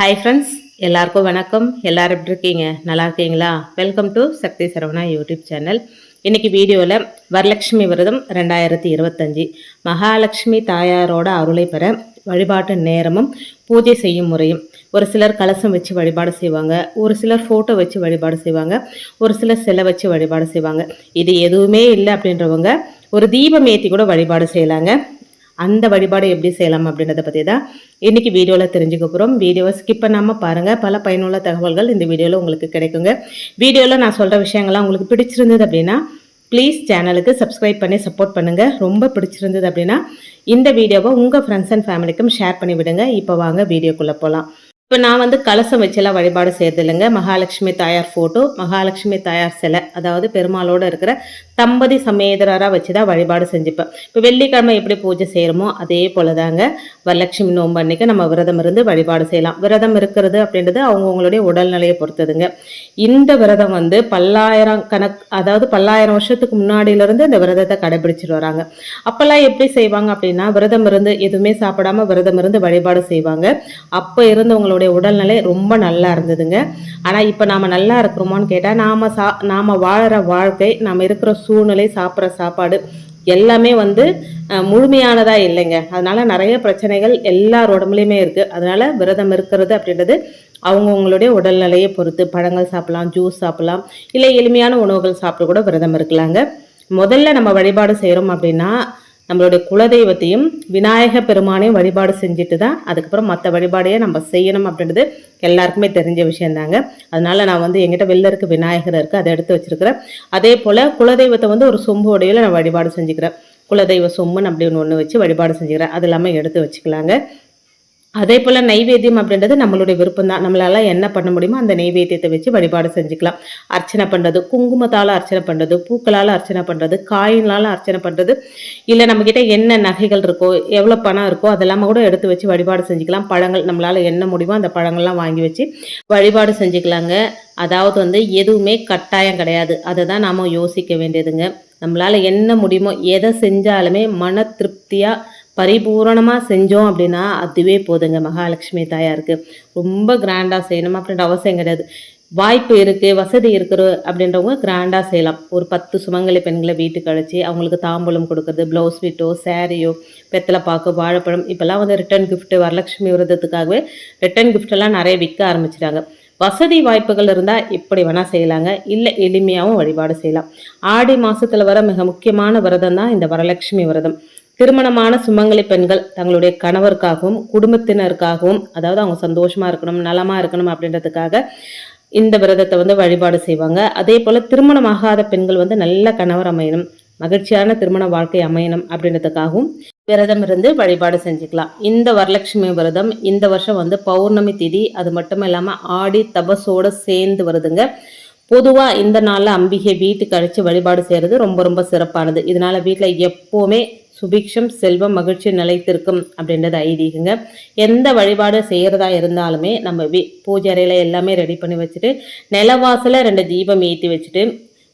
Hi friends எல்லாருக்கும் வணக்கம். எல்லாரும் எப்படி இருக்கீங்க? நல்லா இருக்கீங்களா? Welcome to Shakti Saravana YouTube channel. இன்றைக்கி வீடியோவில் வரலட்சுமி விரதம் ரெண்டாயிரத்தி இருபத்தஞ்சி. மகாலட்சுமி தாயாரோட அருளை பெற வழிபாட்டு நேரமும் பூஜை செய்யும் முறையும். ஒரு சிலர் கலசம் வச்சு வழிபாடு செய்வாங்க. ஒரு சிலர் ஃபோட்டோ வச்சு வழிபாடு செய்வாங்க. ஒரு சிலர் சிலை வச்சு வழிபாடு செய்வாங்க. இது எதுவுமே இல்லை அப்படின்றவங்க ஒரு தீபம் ஏற்றி கூட வழிபாடு செய்யலாங்க. அந்த வழிபாடு எப்படி செய்யலாம் அப்படின்றத பற்றி தான் இன்றைக்கி வீடியோவில் தெரிஞ்சுக்க போகிறோம் வீடியோவை ஸ்கிப் பண்ணாமல் பாருங்கள் பல பயனுள்ள தகவல்கள் இந்த வீடியோவில் உங்களுக்கு கிடைக்குங்க. வீடியோவில் நான் சொல்கிற விஷயங்கள்லாம் உங்களுக்கு பிடிச்சிருந்தது அப்படின்னா ப்ளீஸ் சேனலுக்கு சப்ஸ்கிரைப் பண்ணி சப்போர்ட் பண்ணுங்கள் ரொம்ப பிடிச்சிருந்தது அப்படின்னா இந்த வீடியோவை உங்கள் ஃப்ரெண்ட்ஸ் அண்ட் ஃபேமிலிக்கும் ஷேர் பண்ணி விடுங்க. இப்போ வாங்க வீடியோக்குள்ளே போகலாம் இப்போ நான் வந்து கலசம் வச்செல்லாம் வழிபாடு செய்யறது இல்லைங்க மகாலட்சுமி தாயார் ஃபோட்டோ மகாலட்சுமி தாயார் சிலை அதாவது பெருமாளோட இருக்கிற தம்பதி சமேதராக வச்சு தான் வழிபாடு செஞ்சுப்பேன். இப்போ வெள்ளிக்கிழமை எப்படி பூஜை செய்கிறோமோ அதே போல தாங்க வரலட்சுமி நோன்பு அன்னைக்கு நம்ம விரதம் இருந்து வழிபாடு செய்யலாம். விரதம் இருக்கிறது அப்படின்றது அவங்கவுங்களுடைய உடல்நிலையை பொறுத்ததுங்க. இந்த விரதம் வந்து பல்லாயிரம் கணக் அதாவது பல்லாயிரம் வருஷத்துக்கு முன்னாடியிலேருந்து இந்த விரதத்தை கடைபிடிச்சிட்டு வராங்க. அப்போல்லாம் எப்படி செய்வாங்க அப்படின்னா விரதம் இருந்து எதுவுமே சாப்பிடாம விரதம் இருந்து வழிபாடு செய்வாங்க. அப்போ இருந்தவங்களுடைய உடல்நிலை ரொம்ப நல்லா இருந்ததுங்க. ஆனால் இப்போ நாம் நல்லா இருக்கிறோமான்னு கேட்டால் நாம் சா நாம் வாழற வாழ்க்கை நாம் இருக்கிற சூழ்நிலை சாப்பிட்ற சாப்பாடு எல்லாமே வந்து முழுமையானதாக இல்லைங்க. அதனால் நிறைய பிரச்சனைகள் எல்லார் உடம்புலையுமே இருக்குது அதனால் விரதம் இருக்கிறது அப்படின்றது அவங்கவுங்களுடைய உடல்நிலையை பொறுத்து. பழங்கள் சாப்பிட்லாம் ஜூஸ் சாப்பிட்லாம் இல்லை எளிமையான உணவுகள் சாப்பிட்டு கூட விரதம் இருக்கலாங்க. முதல்ல நம்ம வழிபாடு செய்கிறோம் அப்படின்னா நம்மளுடைய குலதெய்வத்தையும் விநாயக பெருமானையும் வழிபாடு செஞ்சுட்டு தான் அதுக்கப்புறம் மற்ற வழிபாடையே நம்ம செய்யணும் அப்படின்றது எல்லாருக்குமே தெரிஞ்ச விஷயந்தாங்க அதனால் நான் வந்து எங்கிட்ட வெளில இருக்க விநாயகர் இருக்குது அதை எடுத்து வச்சிருக்கிறேன். அதே போல் குலதெய்வத்தை வந்து ஒரு சொம்பு உடையில நான் வழிபாடு செஞ்சுக்கிறேன். குலதெய்வ சொம்புன்னு அப்படின்னு ஒன்று வச்சு வழிபாடு செஞ்சுக்கிறேன். அது எல்லாமே எடுத்து வச்சுக்கலாங்க. அதே போல் நைவேத்தியம் அப்படின்றது நம்மளுடைய விருப்பம் தான் நம்மளால என்ன பண்ண முடியுமோ அந்த நைவேத்தியத்தை வச்சு வழிபாடு செஞ்சுக்கலாம். அர்ச்சனை பண்ணுறது குங்குமத்தால் அர்ச்சனை பண்ணுறது பூக்களால் அர்ச்சனை பண்ணுறது காயினால் அர்ச்சனை பண்ணுறது இல்லை நம்மக்கிட்ட என்ன நகைகள் இருக்கோ எவ்வளோ பணம் இருக்கோ அதெல்லாம கூட எடுத்து வச்சு வழிபாடு செஞ்சுக்கலாம். பழங்கள் நம்மளால் என்ன முடியுமோ அந்த பழங்கள்லாம் வாங்கி வச்சு வழிபாடு செஞ்சுக்கலாங்க. அதாவது வந்து எதுவுமே கட்டாயம் கிடையாது. அதை தான் நாம் யோசிக்க வேண்டியதுங்க. நம்மளால் என்ன முடியுமோ எதை செஞ்சாலுமே மன திருப்தியாக பரிபூரணமாக செஞ்சோம் அப்படின்னா அதுவே போதுங்க. மகாலட்சுமி தாயாருக்கு. ரொம்ப கிராண்டாக செய்யணும். அப்படின்ற அவசியம் கிடையாது. வாய்ப்பு இருக்குது வசதி இருக்கிற அப்படின்றவங்க கிராண்டாக செய்யலாம். ஒரு பத்து சுமங்கலி பெண்களை வீட்டுக்கு அழைச்சி அவங்களுக்கு தாம்பூலம் கொடுக்குறது ப்ளவுஸ் வீட்டோ சேரீயோ வெத்தலை பாக்கு வாழைப்பழம் இப்போல்லாம் வந்து ரிட்டர்ன் கிஃப்ட்டு வரலட்சுமி விரதத்துக்காகவே ரிட்டர்ன் கிஃப்டெல்லாம் நிறைய விற்க ஆரம்பிச்சிட்டாங்க. வசதி வாய்ப்புகள் இருந்தால் இப்படி வேணால் செய்யலாங்க. இல்லை எளிமையாகவும் வழிபாடு செய்யலாம். ஆடி மாதத்தில் வர மிக முக்கியமான விரதம் தான் இந்த வரலட்சுமி விரதம். திருமணமான சுமங்கலி பெண்கள் தங்களுடைய கணவருக்காகவும் குடும்பத்தினருக்காகவும் அதாவது அவங்க சந்தோஷமா இருக்கணும் நலமா இருக்கணும் அப்படின்றதுக்காக இந்த விரதத்தை வந்து வழிபாடு செய்வாங்க. அதே போல திருமணமாகாத பெண்கள் வந்து நல்ல கணவர் அமையணும் மகிழ்ச்சியான திருமண வாழ்க்கை அமையணும் அப்படின்றதுக்காகவும் விரதம் இருந்து வழிபாடு செஞ்சுக்கலாம். இந்த வரலட்சுமி விரதம் இந்த வருஷம் வந்து பௌர்ணமி திதி அது மட்டும் இல்லாமல் ஆடி தபசோடு சேர்ந்து வருதுங்க. பொதுவாக இந்த நாளில் அம்பிகை வீட்டுக்கு அழைச்சி வழிபாடு செய்கிறது ரொம்ப ரொம்ப சிறப்பானது. இதனால் வீட்டில் எப்போவுமே சுபிக்ஷம் செல்வம் மகிழ்ச்சி நிலைத்திருக்கும் அப்படின்றது ஐதீகங்க. எந்த வழிபாடு செய்கிறதா இருந்தாலுமே நம்ம வீ பூஜை அறையில் எல்லாமே ரெடி பண்ணி வச்சுட்டு நிலவாசல ரெண்டு தீபம் ஏற்றி வச்சுட்டு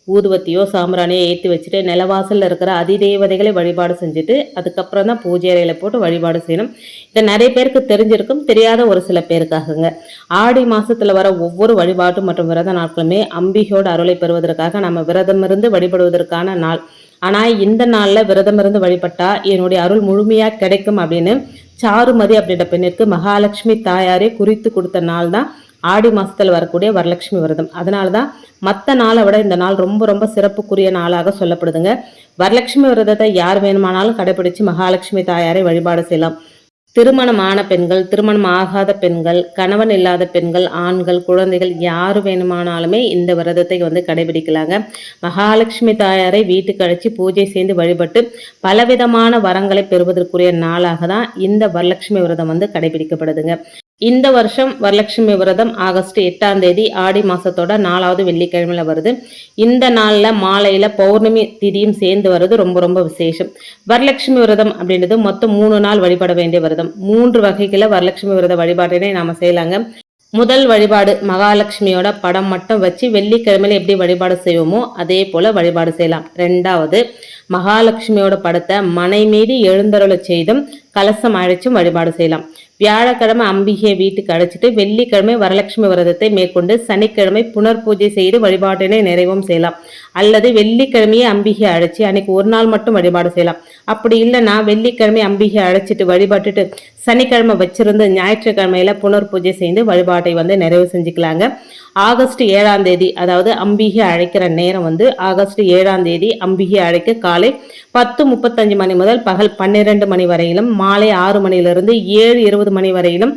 ஊதுவத்தியோ சாம்பிராணியோ ஏற்றி வச்சுட்டு நிலவாசலில் இருக்கிற அதிதேவதைகளை வழிபாடு செஞ்சுட்டு அதுக்கப்புறம் தான் பூஜை அறையில் போட்டு வழிபாடு செய்யணும். இதை நிறைய பேருக்கு தெரிஞ்சிருக்கும் தெரியாத ஒரு சில பேருக்காகங்க. ஆடி மாதத்தில் வர ஒவ்வொரு வழிபாட்டு மற்றும் விரத நாட்களுமே அம்பிகையோட அருளை பெறுவதற்காக நம்ம விரதம் இருந்து வழிபடுவதற்கான நாள். ஆனால் இந்த நாளில் விரதம் இருந்து வழிபட்டா என்னுடைய அருள் முழுமையாக கிடைக்கும் அப்படின்னு சாருமதி அப்படின்ற பெண்ணிற்கு மகாலட்சுமி தாயாரே குறித்து கொடுத்த நாள் தான் ஆடி மாதத்தில் வரக்கூடிய வரலட்சுமி விரதம். அதனால தான் மற்ற நாளை விட இந்த நாள் ரொம்ப ரொம்ப சிறப்புக்குரிய நாளாக சொல்லப்படுதுங்க. வரலட்சுமி விரதத்தை யார் வேணுமானாலும் கடைபிடிச்சு மகாலட்சுமி தாயாரை வழிபாடு செய்யலாம். திருமணமான பெண்கள் திருமணம் ஆகாத பெண்கள் கணவன் இல்லாத பெண்கள் ஆண்கள் குழந்தைகள் யார் வேணுமானாலுமே இந்த விரதத்தை வந்து கடைபிடிக்கலாங்க. மகாலட்சுமி தாயாரை வீட்டுக்கு அழைச்சி பூஜை செய்து வழிபட்டு பலவிதமான வரங்களை பெறுவதற்குரிய நாளாக தான் இந்த வரலட்சுமி விரதம் வந்து கடைபிடிக்கப்படுதுங்க. இந்த வருஷம் வரலட்சுமி விரதம் ஆகஸ்ட் எட்டாம் தேதி ஆடி மாசத்தோட நாலாவது வெள்ளிக்கிழமையில வருது. இந்த நாள்ல மாலையில பௌர்ணமி திதியும் சேர்ந்து வர்றது ரொம்ப ரொம்ப விசேஷம். வரலட்சுமி விரதம் அப்படின்றது மொத்தம் மூணு நாள் வழிபட வேண்டிய விரதம். மூன்று வகைகளை வரலட்சுமி விரத வழிபாட்டினை நாம செய்யலாங்க. முதல் வழிபாடு மகாலட்சுமியோட படம் மட்டும் வச்சு வெள்ளிக்கிழமையில எப்படி வழிபாடு செய்வோமோ அதே போல வழிபாடு செய்யலாம். ரெண்டாவது மகாலட்சுமியோட படத்தை மனை மீது எழுந்தருளை செய்தும் கலசம் அழைச்சும் வழிபாடு செய்யலாம். வியாழக்கிழமை அம்பிகையை வீட்டுக்கு அழைச்சிட்டு வெள்ளிக்கிழமை வரலட்சுமி விரதத்தை மேற்கொண்டு சனிக்கிழமை புனர் பூஜை செய்து வழிபாட்டினை நிறைவும் செய்யலாம். அல்லது வெள்ளிக்கிழமையே அம்பிகை அழைச்சி அன்னைக்கு ஒரு நாள் மட்டும் வழிபாடு செய்யலாம். அப்படி இல்லைன்னா வெள்ளிக்கிழமை அம்பிகை அழைச்சிட்டு வழிபாட்டுட்டு சனிக்கிழமை வச்சிருந்து ஞாயிற்றுக்கிழமையில புனர் பூஜை செய்து வழிபாட்டை வந்து நிறைவு செஞ்சுக்கலாங்க. ஆகஸ்ட் ஏழாம் தேதி அதாவது அம்பிகை அழைக்கிற நேரம் வந்து ஆகஸ்ட் ஏழாம் தேதி அம்பிகை அழைக்க காலை பத்து முப்பத்தஞ்சு மணி முதல் பகல் பன்னிரெண்டு மணி வரையிலும் மாலை ஆறு மணியிலிருந்து ஏழு இருபது மணி வரையிலும்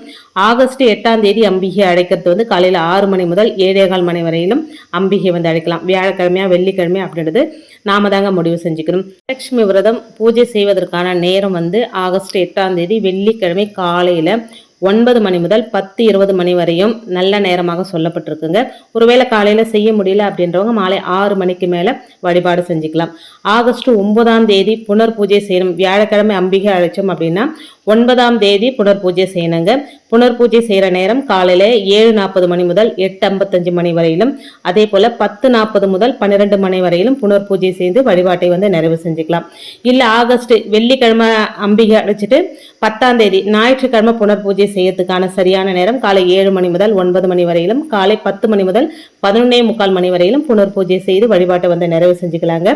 ஆகஸ்ட் எட்டாம் தேதி அம்பிகை அழைக்கிறது வந்து காலையில் ஆறு மணி முதல் ஏழேகால் மணி வரையிலும் அம்பிகை வந்து அழைக்கலாம். வியாழக்கிழமையா வெள்ளிக்கிழமையா அப்படின்றது நாம தாங்க முடிவு செஞ்சுக்கணும். லட்சுமி விரதம் பூஜை செய்வதற்கான நேரம் வந்து ஆகஸ்ட் எட்டாம் தேதி வெள்ளிக்கிழமை காலையில் ஒன்பது மணி முதல் பத்து இருபது மணி வரையும் நல்ல நேரமாக சொல்லப்பட்டிருக்குங்க. ஒருவேளை காலையில் செய்ய முடியல அப்படின்றவங்க மாலை ஆறு மணிக்கு மேலே வழிபாடு செஞ்சுக்கலாம். ஆகஸ்ட் ஒன்பதாம் தேதி புனர் பூஜை செய்யணும். வியாழக்கிழமை அம்பிகை அழைச்சோம் அப்படின்னா ஒன்பதாம் தேதி புனர் பூஜை செய்யணுங்க. புனர் பூஜை செய்கிற நேரம் காலையில் ஏழு நாற்பது மணி முதல் எட்டு ஐம்பத்தஞ்சு மணி வரையிலும் அதே போல் பத்து நாற்பது முதல் பன்னிரெண்டு மணி வரையிலும் புனர் பூஜை செய்து வழிபாட்டை வந்து நிறைவு செஞ்சுக்கலாம். இல்லை ஆகஸ்ட் வெள்ளிக்கிழமை அம்பிகை அழைச்சிட்டு பத்தாம் தேதி ஞாயிற்றுக்கிழமை புனர் பூஜை செய்யறதுக்கான சரியான நேரம் காலை ஏழு மணி முதல் ஒன்பது மணி வரையிலும் காலை பத்து மணி முதல் பதினொன்னே முக்கால் மணி வரையிலும் புனர் பூஜை செய்து வழிபாட்டை வந்து நிறைவு செஞ்சுக்கலாங்க.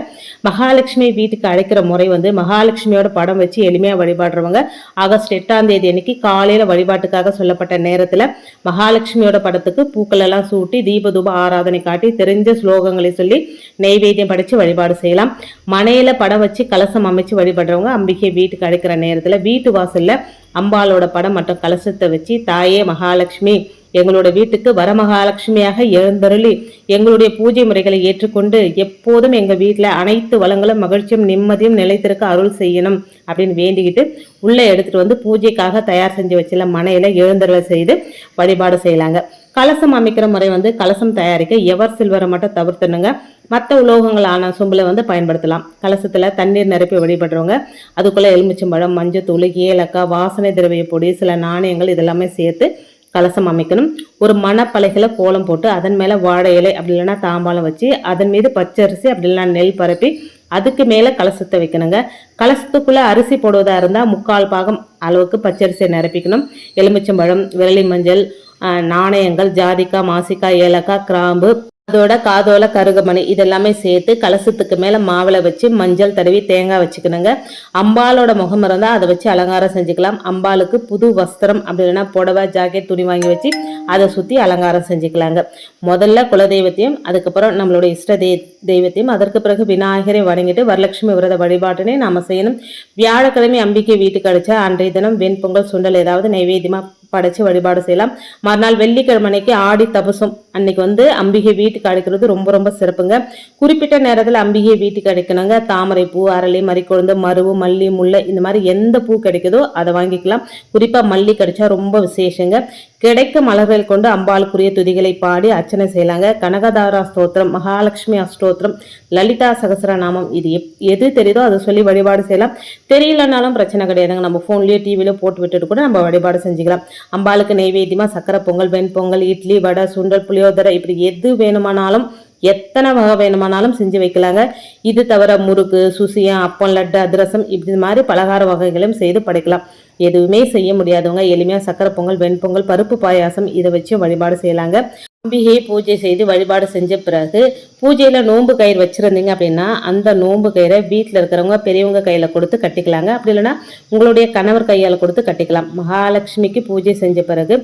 மகாலட்சுமி வீட்டுக்கு அழைக்கிற முறை வந்து மகாலட்சுமியோட படம் வச்சு எளிமையாக வழிபாடுறவங்க ஆகஸ்ட் எட்டாம் தேதி அன்னைக்கு காலையில் வழிபாட்டுக்காக சொல்லப்பட்ட நேரத்தில் மகாலட்சுமியோட படத்துக்கு பூக்கள் எல்லாம் சூட்டி தீப தூப ஆராதனை காட்டி தெரிஞ்ச ஸ்லோகங்களை சொல்லி நெய்வேத்தியம் படித்து வழிபாடு செய்யலாம். மனையில் படம் வச்சு கலசம் அமைச்சு வழிபடுறவங்க அம்பிகை வீட்டுக்கு அழைக்கிற நேரத்தில் வீட்டு வாசலில் அம்பாளோட படம் மற்றும் கலசத்தை வச்சு தாயே மகாலட்சுமி எங்களோட வீட்டுக்கு வரமகாலட்சுமியாக எழுந்தருளி எங்களுடைய பூஜை முறைகளை ஏற்றுக்கொண்டு எப்போதும் எங்கள் வீட்டில் அனைத்து வளங்களும் மகிழ்ச்சியும் நிம்மதியும் நிலைத்திருக்க அருள் செய்யணும் அப்படின்னு வேண்டிக்கிட்டு உள்ளே எடுத்துகிட்டு வந்து பூஜைக்காக தயார் செஞ்சு வச்சுல மனையில் எழுந்தருளை செய்து வழிபாடு செய்யலாங்க. கலசம் அமைக்கிற முறை வந்து கலசம் தயாரிக்க எவர் சில்வரை மட்டும் தவிர்த்துனுங்க மற்ற உலோகங்களான சொம்பில் வந்து பயன்படுத்தலாம். கலசத்தில் தண்ணீர் நிரப்பி வழிபடுறவங்க அதுக்குள்ளே எலுமிச்சம்பழம் மஞ்சத்தூள் ஏலக்காய் வாசனை திரவிய பொடி சில நாணயங்கள் இதெல்லாமே சேர்த்து கலசம் அமைக்கணும். ஒரு மணப்பலைகளை கோலம் போட்டு அதன் மேலே வாழை இலை அப்படி இல்லைன்னா தாம்பாலம் வச்சு அதன் மீது பச்சரிசி அப்படி இல்லைன்னா நெல் பரப்பி அதுக்கு மேலே கலசத்தை வைக்கணுங்க. கலசத்துக்குள்ளே அரிசி போடுவதாக இருந்தால் முக்கால் பாகம் அளவுக்கு பச்சரிசியை நிரப்பிக்கணும். எலுமிச்சம்பழம் விரலி மஞ்சள் நாணயங்கள் ஜாதிக்காய் மாசிக்காய் ஏலக்காய் கிராம்பு அதோட காதோல கருகமணி இதெல்லாமே சேர்த்து கலசத்துக்கு மேலே மாவில் வச்சு மஞ்சள் தடவி தேங்காய் வச்சுக்கணுங்க. அம்பாலோட முகம் இருந்தால் அதை வச்சு அலங்காரம் செஞ்சுக்கலாம். அம்பாளுக்கு புது வஸ்திரம் அப்படி இல்லைன்னா புடவை ஜாக்கெட் துணி வாங்கி வச்சு அதை சுற்றி அலங்காரம் செஞ்சுக்கலாங்க. முதல்ல குலதெய்வத்தையும் அதுக்கப்புறம் நம்மளோட இஷ்ட தெய் தெய்வத்தையும் அதற்கு பிறகு விநாயகரை வணங்கிட்டு வரலட்சுமி விரத வழிபாட்டினே நாம் செய்யணும். வியாழக்கிழமை அம்பிக்கை வீட்டுக்கு அடிச்சா அன்றைய தினம் வெண்பொங்கல் சுண்டல் ஏதாவது நைவேத்தியமாக படைச்சு வழிபாடு செய்யலாம். மறுநாள் வெள்ளிக்கிழமைக்கு ஆடி தபசம். அன்னைக்கு வந்து அம்பிகை வீட்டுக்கு அடைக்கிறது ரொம்ப ரொம்ப சிறப்புங்க. குறிப்பிட்ட நேரத்தில் அம்பிகை வீட்டுக்கு அடைக்கணுங்க. தாமரை பூ அரளி மறிக்கொழுந்து மருவு மல்லி முல்லை இந்த மாதிரி எந்த பூ கிடைக்குதோ அதை வாங்கிக்கலாம். குறிப்பாக மல்லி கிடைச்சா ரொம்ப விசேஷங்க. கிடைக்கும் மலர்கள் கொண்டு அம்பாளுக்குரிய துதிகளை பாடி அர்ச்சனை செய்யலாங்க. கனகதாரா ஸ்தோத்திரம் மகாலட்சுமி அஸ்தோத்திரம் லலிதா சகசரநாமம் இது எப் எது தெரியுதோ அதை சொல்லி வழிபாடு செய்யலாம். தெரியலனாலும் பிரச்சனை கிடையாதுங்க. நம்ம ஃபோன்லேயோ டிவியிலோ போட்டு விட்டுட்டு கூட நம்ம வழிபாடு செஞ்சுக்கலாம். அம்பாளுக்கு நெய்வேத்தியமாக சக்கரை பொங்கல் வெண்பொங்கல் இட்லி வடை சுண்டல் புளியோதரை இப்படி எது வேணுமானாலும் எத்தனை வகை வேணுமானாலும் செஞ்சு வைக்கலாங்க. இது தவிர முறுக்கு சுசியம் அப்பம் லட்டு அதிரசம் இப்படி மாதிரி பலகார வகைகளையும் செய்து படைக்கலாம். எதுவுமே செய்ய முடியாதவங்க. எளிமையாக சக்கரை பொங்கல் வெண்பொங்கல் பருப்பு பாயாசம் இதை வச்சு வழிபாடு செய்யலாங்க. அம்பிகையை பூஜை செய்து வழிபாடு செஞ்ச பிறகு பூஜையில் நோன்பு கயிறு வச்சுருந்தீங்க அப்படின்னா அந்த நோன்பு கயிறை வீட்டில் இருக்கிறவங்க பெரியவங்க கையில் கொடுத்து கட்டிக்கலாங்க. அப்படி இல்லைன்னா உங்களுடைய கணவர் கையால் கொடுத்து கட்டிக்கலாம். மகாலட்சுமிக்கு பூஜை செஞ்ச பிறகு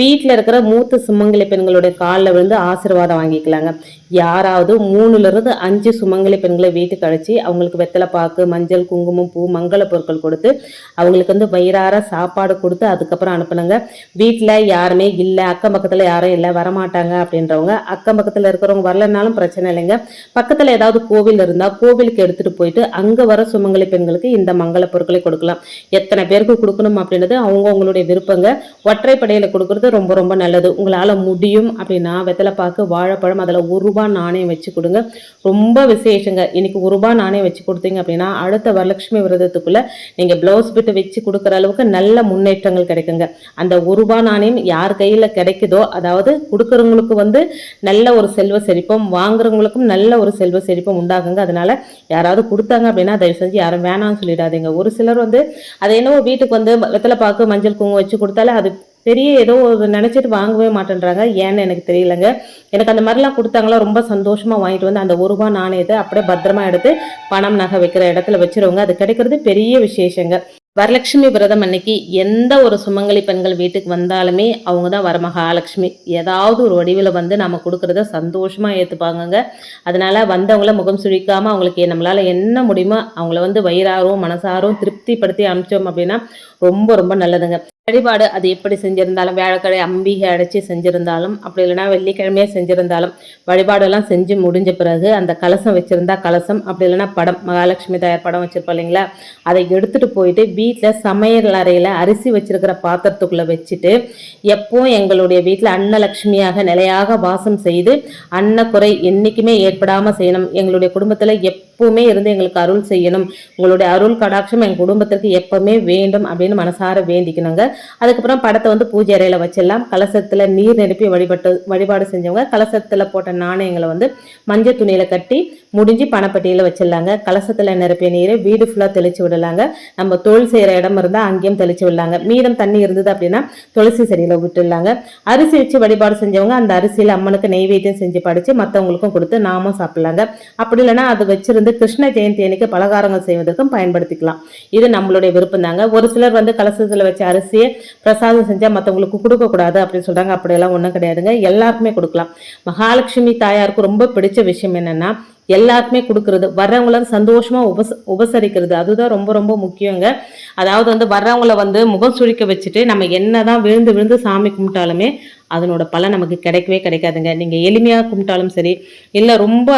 வீட்டில் இருக்கிற மூத்த சுமங்கலி பெண்களுடைய காலில் விழுந்து ஆசீர்வாதம் வாங்கிக்கலாங்க. யாராவது மூணுலேருந்து அஞ்சு சுமங்கலி பெண்களை வீட்டுக்கு அழைச்சி அவங்களுக்கு வெத்தலை பாக்கு மஞ்சள் குங்குமம் பூ மங்கள பொருட்கள் கொடுத்து அவங்களுக்கு வந்து வயிறார சாப்பாடு கொடுத்து அதுக்கப்புறம் அனுப்புனாங்க வீட்டில் யாருமே இல்லை அக்கம் பக்கத்தில் யாரும் இல்லை வரமாட்டாங்க. வராங்க அப்படின்றவங்க அக்கம் பக்கத்தில் இருக்கிறவங்க வரலனாலும் பிரச்சனை இல்லைங்க. பக்கத்தில் ஏதாவது கோவில் இருந்தால் கோவிலுக்கு எடுத்துகிட்டு போயிட்டு அங்கே வர சுமங்கலி பெண்களுக்கு இந்த மங்கள பொருட்களை கொடுக்கலாம். எத்தனை பேருக்கு கொடுக்கணும் அப்படின்றது அவங்கவுங்களுடைய விருப்பங்க. ஒற்றைப்படையில் கொடுக்கறது ரொம்ப ரொம்ப நல்லது. உங்களால் முடியும் அப்படின்னா வெத்தலைப்பாக்கு வாழைப்பழம் அதில் ஒரு ரூபா நாணயம் வச்சு கொடுங்க. ரொம்ப விசேஷங்க. இன்னைக்கு ஒரு ரூபா நாணயம் வச்சு கொடுத்தீங்க அப்படின்னா அடுத்த வரலட்சுமி விரதத்துக்குள்ளே நீங்கள் ப்ளவுஸ் பிட்டு வச்சு கொடுக்குற அளவுக்கு நல்ல முன்னேற்றங்கள் கிடைக்குங்க. அந்த ஒரு ரூபா நாணயம் யார் கையில் கிடைக்குதோ அதாவது கொடுக்குறவங்க கொடுக்குறவங்களுக்கு வந்து நல்ல ஒரு செல்வ செழிப்பும் வாங்குறவங்களுக்கும் நல்ல ஒரு செல்வ செழிப்பும் உண்டாகுங்க. அதனால யாராவது கொடுத்தாங்க அப்படின்னா தயவு செஞ்சு யாரும் வேணாம்னு சொல்லிடாதீங்க. ஒரு சிலர் வந்து அதை என்னவோ வீட்டுக்கு வந்து வெத்தலை பாக்கு மஞ்சள் குங்குமம் வச்சு கொடுத்தாலே அது பெரிய ஏதோ ஒரு நினச்சிட்டு வாங்கவே மாட்டேன்றாங்க. ஏன்னு எனக்கு தெரியலங்க. எனக்கு அந்த மாதிரிலாம் கொடுத்தாங்களா ரொம்ப சந்தோஷமாக வாங்கிட்டு வந்து அந்த ஒரு ரூபா நாணயத்தை அப்படியே பத்திரமா எடுத்து பணம் நகை வைக்கிற இடத்துல வச்சுருவங்க. அது கிடைக்கிறது பெரிய விசேஷங்க. வரலட்சுமி விரதம் அன்னைக்கு எந்த ஒரு சுமங்கலி பெண்கள் வீட்டுக்கு வந்தாலுமே அவங்க தான் வரமகாலட்சுமி ஏதாவது ஒரு வடிவில் வந்து நம்ம கொடுக்கறத சந்தோஷமாக ஏற்றுப்பாங்கங்க அதனால் வந்தவங்கள முகம் சுழிக்காமல் அவங்களுக்கு நம்மளால் என்ன முடியுமோ அவங்கள வந்து வயிறாரும் மனசாரும் திருப்திப்படுத்தி அனுப்பிச்சோம் அப்படின்னா ரொம்ப ரொம்ப நல்லதுங்க. வழிபாடு அது எப்படி செஞ்சிருந்தாலும் வியாழக்கிழமை அம்பிகை அடைச்சி செஞ்சிருந்தாலும் அப்படி இல்லைன்னா வெள்ளிக்கிழமையே செஞ்சுருந்தாலும் வழிபாடெல்லாம் செஞ்சு முடிஞ்ச பிறகு அந்த கலசம் வச்சுருந்தா கலசம் அப்படி இல்லைன்னா படம் மகாலட்சுமி தாயார் படம் வச்சுருப்போம் இல்லைங்களா? அதை எடுத்துகிட்டு போயிட்டு வீட்டில் சமையல் அறையில் அரிசி வச்சுருக்கிற பாத்திரத்துக்குள்ளே வச்சுட்டு எப்போ எங்களுடைய வீட்டில் அன்னலட்சுமியாக நிலையாக வாசம் செய்து அன்னக்குறை என்றைக்குமே ஏற்படாமல் செய்யணும். எங்களுடைய குடும்பத்தில் எப்பவுமே இருந்து எங்களுக்கு அருள் செய்யணும். உங்களுடைய அருள் கடாட்சம் எங்கள் குடும்பத்திற்கு எப்பவுமே வேண்டும் அப்படின்னு மனசார வேண்டிக்கணுங்க. அதுக்கப்புறம் படத்தை வந்து பூஜை அறையில் வச்சிடலாம். கலசத்தில் நீர் நிரப்பி வழிபட்டு வழிபாடு செஞ்சவங்க கலசத்தில் போட்ட நாணயங்களை வந்து மஞ்சள் துணியில் கட்டி முடிஞ்சு பணப்பட்டியில் வச்சிடலாங்க. கலசத்தில் நிரப்பிய நீரை வீடு ஃபுல்லாக தெளிச்சு விடலாங்க. நம்ம தொழில் செய்கிற இடம் இருந்தால் அங்கேயும் தெளிச்சு விடலாங்க. மீதம் தண்ணி இருந்தது அப்படின்னா துளசி செடியில் விட்டுடலாங்க. அரிசி வச்சு வழிபாடு செஞ்சவங்க அந்த அரிசியில் அம்மனுக்கு நெய்வேத்தியம் செஞ்சு படித்து மற்றவங்களுக்கும் கொடுத்து நாமும் சாப்பிடலாங்க. அப்படி இல்லைன்னா அது வச்சிருந்து கிருஷ்ண ஜெயந்தி அன்னைக்கு பலகாரங்கள் செய்வதற்கும் பயன்படுத்திக்கலாம். இது நம்மளுடைய விருப்பம் தாங்க ஒரு சிலர் வந்து கலசத்தில் வச்ச அரிசியை பிரசாதம் செஞ்சால் மற்றவங்களுக்கு கொடுக்கக்கூடாது அப்படின்னு சொல்கிறாங்க அப்படியெல்லாம் ஒன்றும் கிடையாதுங்க. எல்லாருக்குமே கொடுக்கலாம். மகாலட்சுமி தாயாருக்கு ரொம்ப பிடிச்ச விஷயம் என்னென்னா எல்லாருக்குமே கொடுக்கறது. வர்றவங்கள சந்தோஷமாக உபச உபசரிக்கிறது. அதுதான் ரொம்ப ரொம்ப முக்கியங்க. அதாவது வந்து வர்றவங்கள வந்து முகம் சுழிக்க வச்சுட்டு நம்ம என்ன தான் விழுந்து விழுந்து சாமி கும்பிட்டாலுமே அதனோட பலன் நமக்கு கிடைக்கவே கிடைக்காதுங்க. நீங்கள் எளிமையாக கும்பிட்டாலும் சரி இல்லை ரொம்ப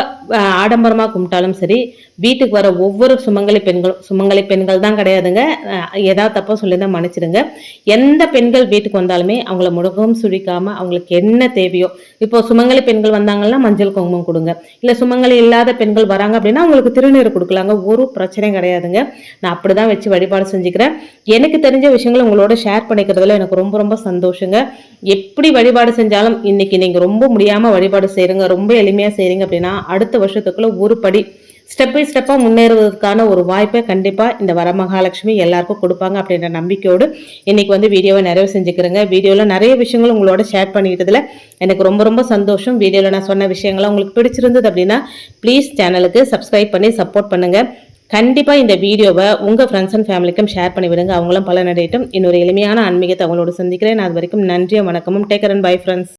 ஆடம்பரமாக கும்பிட்டாலும் சரி வீட்டுக்கு வர ஒவ்வொரு சுமங்கலி பெண்களும் சுமங்கலி பெண்கள் தான் கிடையாதுங்க. ஏதாவது தப்பாக சொல்லியிருந்தால் மன்னிச்சிடுங்க. எந்த பெண்கள் வீட்டுக்கு வந்தாலுமே அவங்கள முடகம் சுழிக்காமல் அவங்களுக்கு என்ன தேவையோ இப்போ சுமங்கலி பெண்கள் வந்தாங்கன்னா மஞ்சள் குங்குமம் கொடுங்க. இல்லை சுமங்கலி இல்லாத பெண்கள் வராங்க அப்படின்னா அவங்களுக்கு திருநீர் கொடுக்கலாங்க. ஒரு பிரச்சனையும் கிடையாதுங்க. நான் அப்படி தான் வச்சு வழிபாடு செஞ்சுக்கிறேன். எனக்கு தெரிஞ்ச விஷயங்களை உங்களோட ஷேர் பண்ணிக்கிறதுல எனக்கு ரொம்ப ரொம்ப சந்தோஷங்க. எப்படி வழிபாடு செஞ்சாலும் இன்னைக்கு நீங்கள் ரொம்ப முடியாமல் வழிபாடு செய்கிறீங்க ரொம்ப எளிமையாக செய்கிறீங்க அப்படின்னா அடுத்த வருஷத்துக்குள்ள ஒரு படி ஸ்டெப் பை ஸ்டெப்பாக முன்னேறுவதற்கான ஒரு வாய்ப்பை கண்டிப்பாக இந்த வரமகாலட்சுமி எல்லாருக்கும் கொடுப்பாங்க அப்படின்ற நம்பிக்கையோடு இன்னைக்கு வந்து வீடியோவை நிறைவு செஞ்சுக்கிறேங்க. வீடியோவில் நிறைய விஷயங்கள் உங்களோட ஷேர் பண்ணிக்கிட்டதுல எனக்கு ரொம்ப ரொம்ப சந்தோஷம். வீடியோவில் நான் சொன்ன விஷயங்கள்லாம் உங்களுக்கு பிடிச்சிருந்தது அப்படின்னா ப்ளீஸ் சேனலுக்கு சப்ஸ்கிரைப் பண்ணி சப்போர்ட் பண்ணுங்கள் கண்டிப்பாக இந்த வீடியோவை உங்கள் ஃப்ரெண்ட்ஸ் அண்ட் ஃபேமிலிக்கும் ஷேர் பண்ணி விடுங்க. அவங்களும் பலனடையட்டும். இன்னொரு எளிமையான ஆன்மீகத்தை அவங்களோட சந்திக்கிறேன். அது வரைக்கும் நன்றியும் வணக்கமும். Taker and bye friends